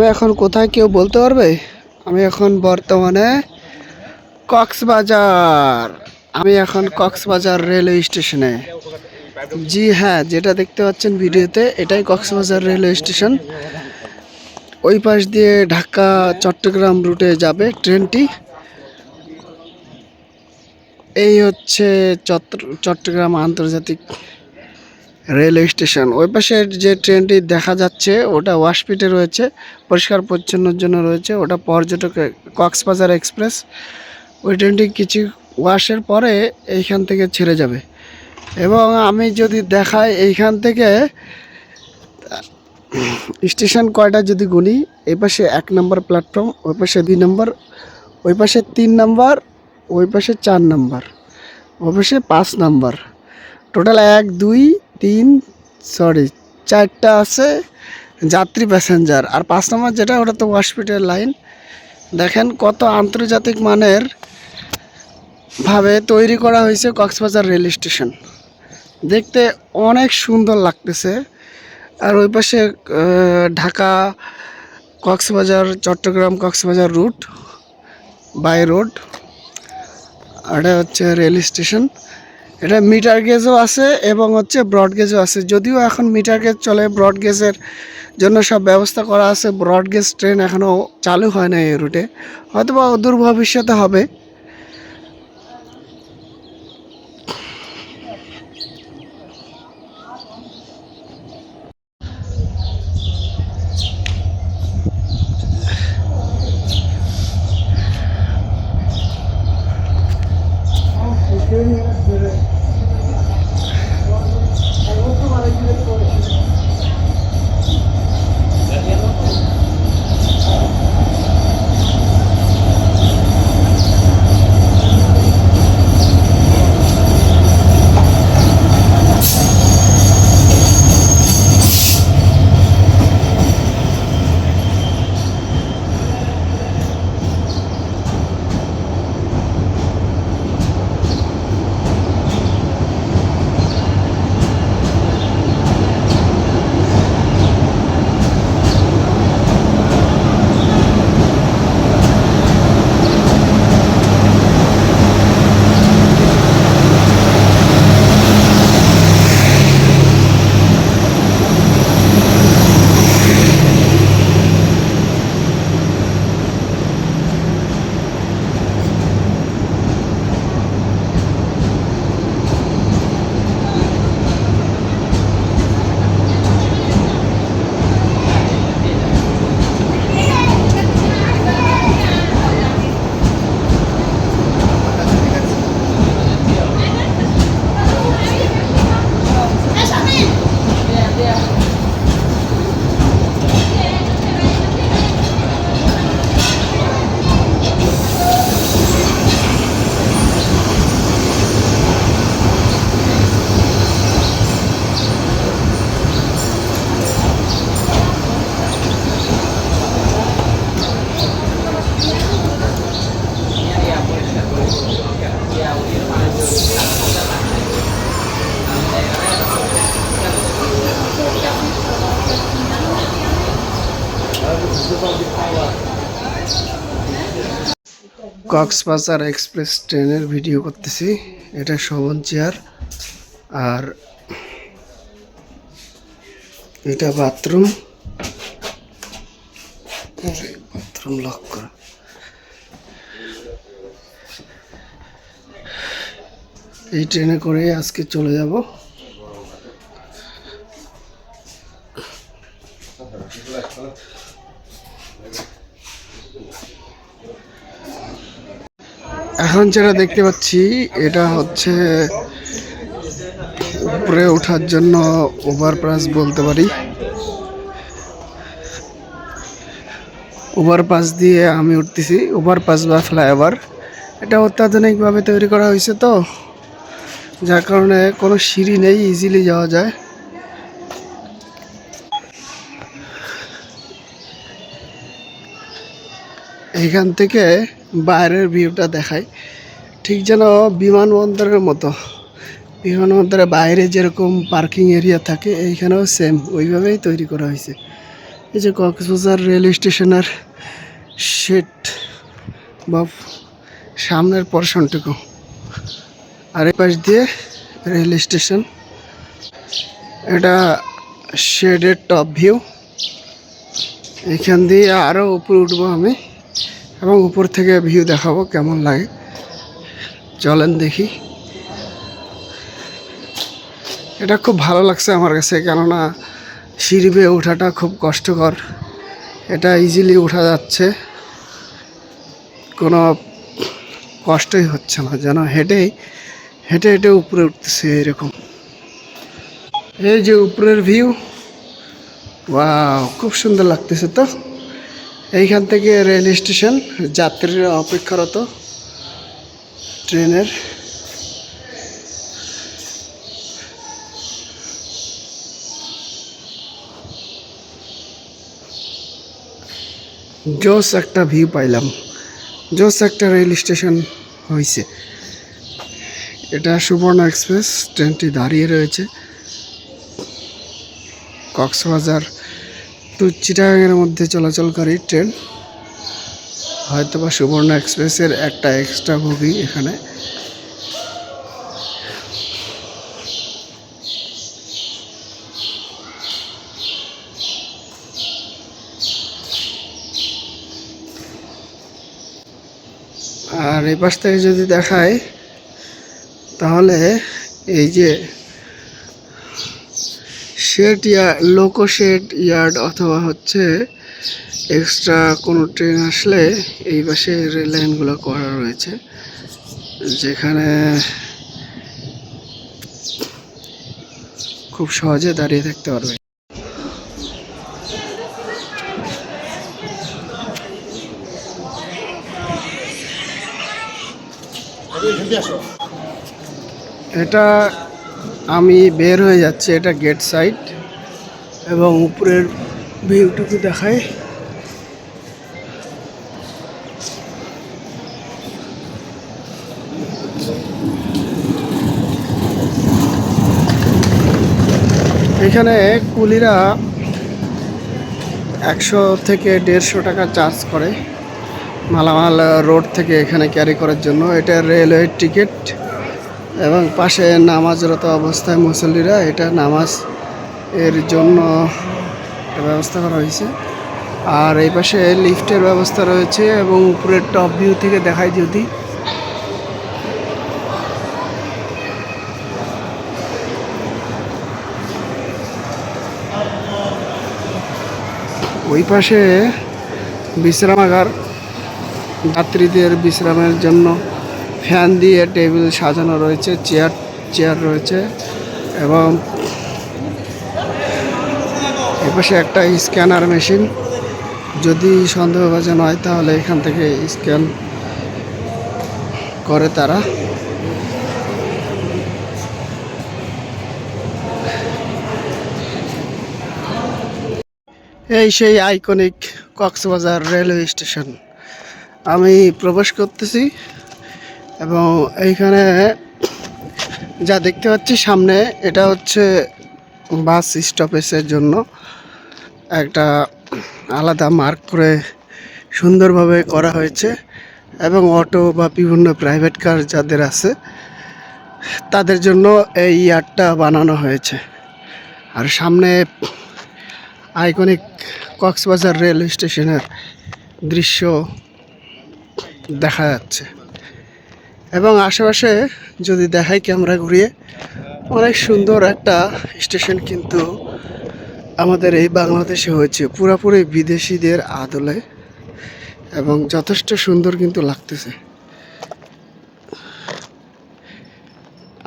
আমি এখন কোথায় কেউ বলতে পারবে? আমি এখন বর্তমানে কক্সবাজার। আমি এখন কক্সবাজার রেলওয়ে স্টেশনে। জি হ্যাঁ যেটা দেখতে পাচ্ছেন ভিডিওতে, এটাই কক্সবাজার রেলওয়ে স্টেশন। ওই পাশ দিয়ে ঢাকা চট্টগ্রাম রুটে যাবে ট্রেনটি। এই হচ্ছে চট্ট- চট্টগ্রাম আন্তর্জাতিক রেলওয়ে স্টেশন। ওই পাশের যে ট্রেনটি দেখা যাচ্ছে, ওটা ওয়াশপিটে রয়েছে, পরিষ্কার পরিচ্ছন্নর জন্য রয়েছে। ওটা পর্যটক কক্সবাজার এক্সপ্রেস। ওই ট্রেনটি কিছু ওয়াশের পরে এইখান থেকে ছেড়ে যাবে। এবং আমি যদি দেখাই এইখান থেকে, স্টেশন কয়টা যদি গুনি, এই পাশে এক নম্বর প্ল্যাটফর্ম, ওই পাশে দুই নম্বর, ওই পাশে তিন নম্বর, ওই পাশে চার নম্বর, ওই পাশে পাঁচ নম্বর। টোটাল এক, দুই তিন সরি চারটা আছে, যাত্রী প্যাসেঞ্জার আর পাঁচ নম্বর যেটা, ওটা তো হসপিটাল লাইন দেখেন কত আন্তর্জাতিক মানের ভাবে তৈরি করা হয়েছে কক্সবাজার রেল স্টেশন। দেখতে অনেক সুন্দর লাগতেছে। আর ওই পাশে Dhaka Cox's Bazar, Chattogram Cox's Bazar route by road এটা হচ্ছে রেল স্টেশন। এটা মিটার গেজও আছে এবং হচ্ছে ব্রড গেজও আছে। যদিও এখন মিটার গেজ চলে, ব্রড গেজের জন্য সব ব্যবস্থা করা আছে। ব্রড গেজ ট্রেন এখনও চালু হয় না এই রুটে। হয়তো বা দূর ভবিষ্যতে হবে। কক্সবাজার এক্সপ্রেস ট্রেনের ভিডিও করতেছি। এটা শোভন চেয়ার। আর এটা বাথরুম। বাথরুম লক করা। এই ট্রেনে করে আজকে চলে যাব। এখন যেটা দেখতে পাচ্ছি, এটা হচ্ছে উপরে ওঠার জন্য ওভারপাস বলতে পারি। ওভারপাস দিয়ে আমি উঠতেছি। ওভারপাস বা ফ্লাইওভার এটা অত্যাধুনিকভাবে তৈরি করা হয়েছে তো। যার কারণে কোনো সিঁড়ি নেই ইজিলি যাওয়া যায়। এখান থেকে বাইরের ভিউটা দেখায় ঠিক যেন বিমানবন্দরের মতো। বিমানবন্দরের বাইরে যেরকম পার্কিং এরিয়া থাকে, এইখানেও সেম ওইভাবেই তৈরি করা হয়েছে। এই যে কক্সবাজার রেল স্টেশনের শেড বা সামনের পর্শনটুকু। আর এই পাশ দিয়ে রেল স্টেশন। এটা শেডের টপ ভিউ এখান দিয়ে আরও উপরে উঠবো আমি। এবং উপর থেকে ভিউ দেখাবো কেমন লাগে। চলেন দেখি। এটা খুব ভালো লাগছে আমার কাছে, কেননা সিঁড়ি বেয়ে ওঠাটা খুব কষ্টকর। এটা ইজিলি ওঠা যাচ্ছে। কোনো কষ্টই হচ্ছে না, যেন হেঁটেই হেঁটে হেঁটে উপরে উঠতেছে এরকম। এই যে উপরের ভিউ, ওয়াও, খুব সুন্দর লাগতেছে তো। এইখান থেকে রেল স্টেশন, যাত্রীরা অপেক্ষারত ট্রেনের। জোস একটা ভিউ পাইলাম। জোস একটা রেল স্টেশন হয়েছে এটা সুবর্ণ এক্সপ্রেস, ট্রেনটি দাঁড়িয়ে রয়েছে। কক্সবাজার টু চিটাগাংয়ের মধ্যে চলাচলকারী ট্রেন, হয়তোবা সুবর্ণ এক্সপ্রেসের একটা এক্সট্রা বগি এখানে। আর এই পাশ থেকে যদি দেখায় তাহলে এই যে shed yard loco shed yard অথবা হচ্ছে এক্সট্রা কোনো ট্রেন আসলে এই পাশে রেল লাইনগুলো করা রয়েছে যেখানে খুব সহজে দাঁড়িয়ে থাকতে পারবে। এটা আমি বের হয়ে যাচ্ছি এটা গেট সাইড এবং উপরের ভিউটুকু দেখায় এখানে কুলিরা একশো থেকে দেড়শো টাকা চার্জ করে মালামাল রোড থেকে এখানে ক্যারি করার জন্য। এটা রেলওয়ে টিকিট এবং পাশে নামাজরত অবস্থায় মুসল্লিরা এটা নামাজ এর জন্য ব্যবস্থা করা হয়েছে। আর এই পাশে লিফটের ব্যবস্থা রয়েছে এবং উপরের টপ ভিউ থেকে দেখায় যদি। ওই পাশে বিশ্রামাগার, যাত্রীদের বিশ্রামের জন্য ফ্যান দিয়ে টেবিল সাজানো রয়েছে, চেয়ার চেয়ার রয়েছে এবং এপাশে একটা স্ক্যানার মেশিন। যদি সন্দেহভাজন হয় তাহলে এখান থেকে স্ক্যান করে তারা। এই সেই আইকনিক কক্সবাজার রেলওয়ে স্টেশন। আমি প্রবেশ করতেছি। এবং এইখানে যা দেখতে পাচ্ছি সামনে, এটা হচ্ছে বাস স্টপেজের জন্য একটা আলাদা মার্ক করে সুন্দরভাবে করা হয়েছে এবং অটো বা বিভিন্ন প্রাইভেট কার যাদের আছে, তাদের জন্য এই ইয়ারটা বানানো হয়েছে। আর সামনে আইকনিক কক্সবাজার রেল স্টেশনের দৃশ্য দেখা যাচ্ছে। এবং আশেপাশে যদি দেখাই ক্যামেরা ঘুরিয়ে, অনেক সুন্দর একটা স্টেশন কিন্তু আমাদের এই বাংলাদেশে হয়েছে, পুরোপুরি বিদেশিদের আদলে এবং যথেষ্ট সুন্দর কিন্তু লাগতেছে।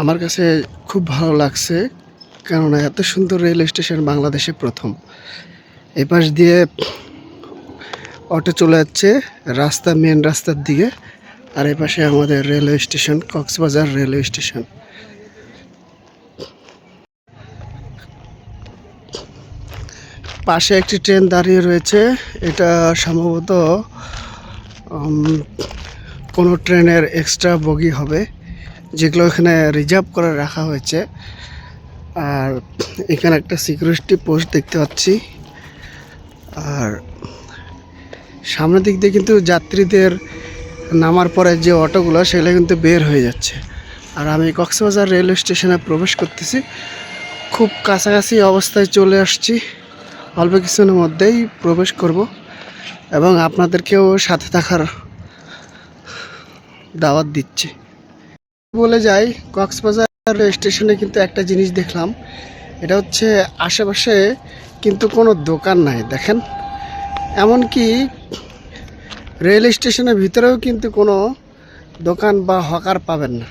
আমার কাছে খুব ভালো লাগছে, কেননা এত সুন্দর রেল স্টেশন বাংলাদেশে প্রথম। এই পাশ দিয়ে অটো চলে যাচ্ছে, রাস্তা মেন রাস্তার দিকে। আর এই পাশে আমাদের railway station, Cox's Bazar railway station. পাশে একটি ট্রেন দাঁড়িয়ে রয়েছে। এটা সম্ভবত কোনো ট্রেনের এক্সট্রা বগি হবে, যেগুলো এখানে রিজার্ভ করে রাখা হয়েছে। আর এখানে একটা সিকিউরিটি পোস্ট দেখতে পাচ্ছি। আর সামনের দিক দিয়ে কিন্তু যাত্রীদের নামার পরে যে অটোগুলো, সেগুলো কিন্তু বের হয়ে যাচ্ছে। আর আমি কক্সবাজার রেলওয়ে স্টেশনে প্রবেশ করতেছি। খুব কাছাকাছি অবস্থায় চলে আসছি। অল্প কিছুদিনের মধ্যেই প্রবেশ করব এবং আপনাদেরকেও সাথে থাকার দাওয়াত দিচ্ছি। বলে যাই, কক্সবাজার স্টেশনে কিন্তু একটা জিনিস দেখলাম। এটা হচ্ছে আশেপাশে কিন্তু কোনো দোকান নাই, দেখেন। এমনকি রেল স্টেশনের ভিতরেও কিন্তু কোনো দোকান বা হকার পাবেন না।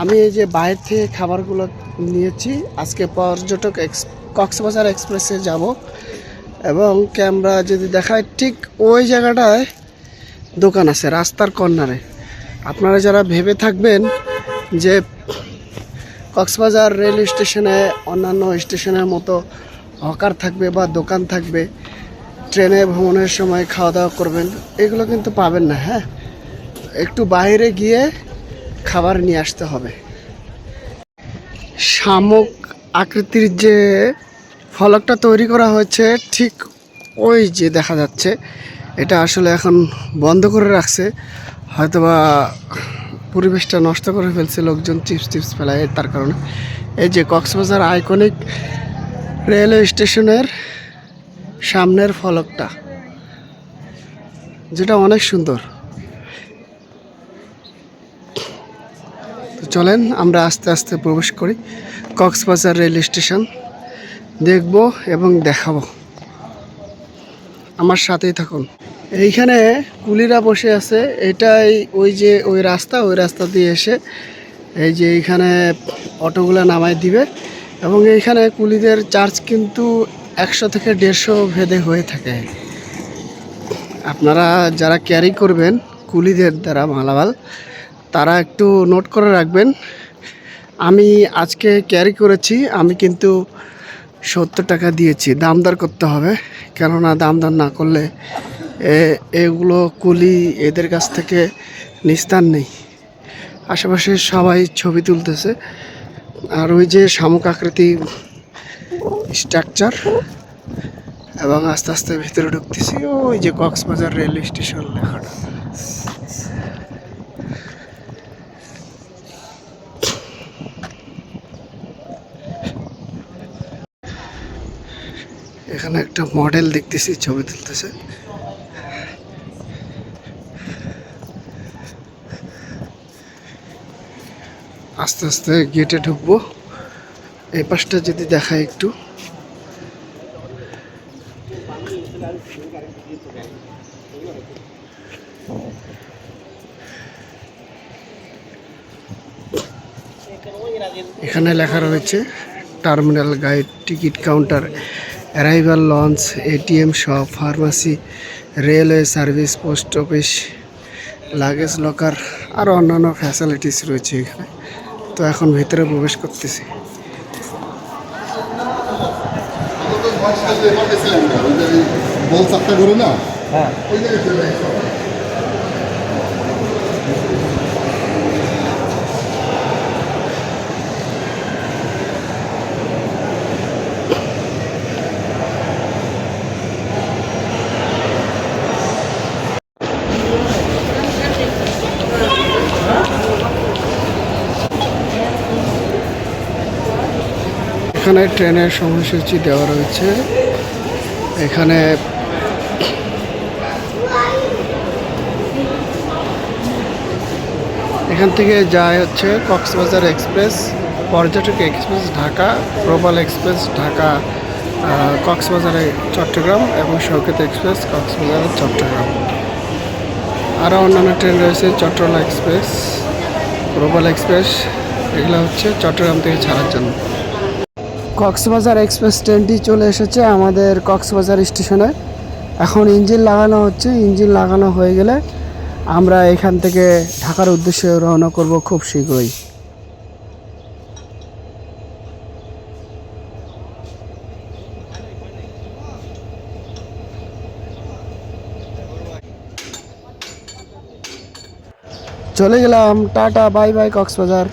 আমি এই যে বাইরে থেকে খাবারগুলো নিয়েছি, আজকে পর্যটক এক্স, কক্সবাজার এক্সপ্রেসে যাব এবং ক্যামেরা যদি দেখায়, ঠিক ওই জায়গাটায় দোকান আছে, রাস্তার কর্নারে। আপনারা যারা ভেবে থাকবেন যে কক্সবাজার রেল স্টেশনে অন্যান্য স্টেশনের মতো হকার থাকবে বা দোকান থাকবে ট্রেনে ভ্রমণের সময় খাওয়া দাওয়া করবেন, এগুলো কিন্তু পাবেন না হ্যাঁ? একটু বাইরে গিয়ে খাবার নিয়ে আসতে হবে। শামুক আকৃতির যে ফলকটা তৈরি করা হয়েছে, ঠিক ওই যে দেখা যাচ্ছে। এটা আসলে এখন বন্ধ করে রাখছে। হয়তোবা পরিবেশটা নষ্ট করে ফেলছে, লোকজন চিপস টিপস ফেলায় তার কারণে। এই যে কক্সবাজার আইকনিক রেলওয়ে স্টেশনের সামনের ফলকটা, যেটা অনেক সুন্দর। চলেন আমরা আস্তে আস্তে প্রবেশ করি, কক্সবাজার রেল স্টেশন। দেখব এবং দেখাবো। আমার সাথেই থাকুন। এইখানে কুলিরা বসে আছে, এটাই ওই যে ওই রাস্তা ওই রাস্তা দিয়ে এসে এই যে এইখানে অটোগুলো নামাই দিবে। এবং এইখানে কুলিদের চার্জ কিন্তু একশো থেকে দেড়শো ভেদে হয়ে থাকে। আপনারা যারা ক্যারি করবেন কুলিদের দ্বারা মালামাল, তারা একটু নোট করে রাখবেন। আমি আজকে ক্যারি করেছি, আমি কিন্তু সত্তর টাকা দিয়েছি দামদার করতে হবে। কেননা দাম দর না করলে এগুলো কুলি এদের কাছ থেকে নিস্তার নেই। আশেপাশে সবাই ছবি তুলতেছে। আর ওই যে শামুক আকৃতি স্ট্রাকচার এবং আস্তে আস্তে ভিতরে ঢুকতেছি ওই যে কক্সবাজার রেল স্টেশন লেখাটা। এখানে একটা মডেল দেখতেছি, ছবি তুলতেছে। আস্তে আস্তে গেটে ঢুকবো। এই পাশটা যদি দেখায় একটু। এখানে লেখা রয়েছে, terminal guide, ticket counter, arrival launch, ATM shop, pharmacy, railway service, post office, luggage locker আরও অন্যান্য ফ্যাসিলিটিস রয়েছে এখানে। তো এখন ভিতরে প্রবেশ করতেছি। বল চারটা করে না হ্যাঁ। ওই জায়গায় এখানে ট্রেনের সময়সূচি দেওয়া রয়েছে। এখানে এখান থেকে যায় হচ্ছে Cox's Bazar express, Parjatak express Dhaka, Prabal express Dhaka কক্সবাজারে চট্টগ্রাম এবং শৌকত এক্সপ্রেস কক্সবাজারের চট্টগ্রাম। আরও অন্যান্য ট্রেন রয়েছে চট্টলা এক্সপ্রেস, প্রবাল এক্সপ্রেস। এগুলো হচ্ছে চট্টগ্রাম থেকে ছাড়ার জন্য। কক্সবাজার এক্সপ্রেস ট্রেনটি চলে এসেছে আমাদের কক্সবাজার স্টেশনে। এখন ইঞ্জিন লাগানো হচ্ছে, ইঞ্জিন লাগানো হয়ে গেলে আমরা এখান থেকে ঢাকার উদ্দেশ্যে রওনা করব খুব শীঘ্রই। চলে গেলাম, টাটা, বাই বাই কক্সবাজার।